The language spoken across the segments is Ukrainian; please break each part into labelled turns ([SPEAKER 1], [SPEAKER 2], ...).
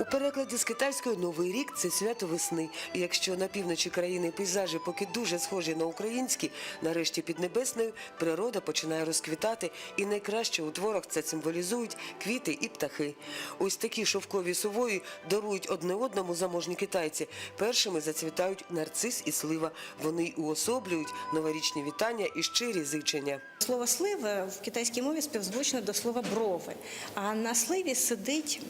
[SPEAKER 1] У перекладі з китайської новий рік це свято весни. І якщо на півночі країни пейзажі поки дуже схожі на українські, нарешті під небесною природа починає розквітати, і найкраще у творах це символізують квіти і птахи. Ось такі шовкові сувої дарують одне одному заможні китайці. Першими зацвітають нарцис і слива. Вони й уособлюють новорічні вітання і щирі зичення.
[SPEAKER 2] Слово слива в китайській мові співзвучне до слова брови. А на сливі сидить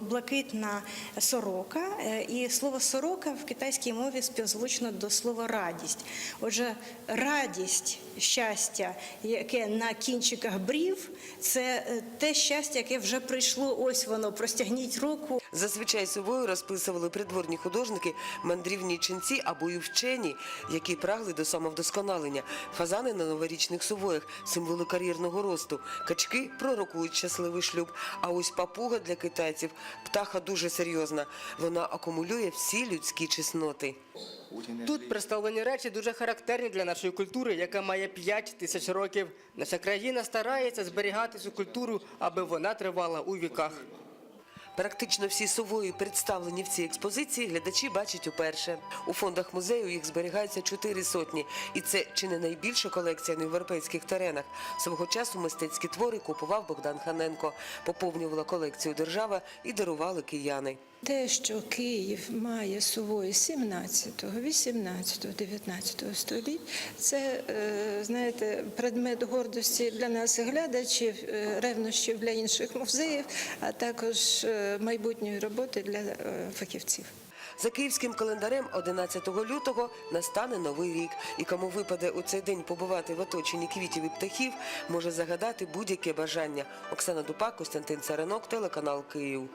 [SPEAKER 2] блакитна сорока, е, і слово сорока в китайській мові співзвучно до слова радість. Отже, радість, щастя, яке на кінчиках брів, це е, те щастя, яке вже прийшло. Ось воно, простягніть руку.
[SPEAKER 1] Зазвичай совою розписували придворні художники, мандрівні ченці або й вчені, які прагли до самовдосконалення. Фазани на новорічних сувоях символи кар'єрного росту. Качки пророкують щасливий шлюб. А ось папуга для китайців птаха дуже серйозна. Вона акумулює всі людські чесноти.
[SPEAKER 3] Тут представлені речі дуже характерні для нашої культури, яка має 5 тисяч років. Наша країна старається зберігати цю культуру, аби вона тривала у віках.
[SPEAKER 1] Практично всі сової, представлені в цій експозиції, глядачі бачать уперше. У фондах музею їх зберігається чотири сотні, і це чи не найбільша колекція на європейських теренах. Свого часу мистецькі твори купував Богдан Ханенко, поповнювала колекцію держава і дарували кияни.
[SPEAKER 4] Те, що Київ має сувої 17, 18, 19 століть, це, е, знаєте, предмет гордості для нас глядачів, е, ревнощів для інших музеїв, а також е, майбутньої роботи для е, фахівців.
[SPEAKER 1] За київським календарем 11 лютого настане новий рік, і кому випаде у цей день побувати в оточенні квітів і птахів, може загадати будь-яке бажання. Оксана Дупак, Костянтин Царинок, телеканал Київ.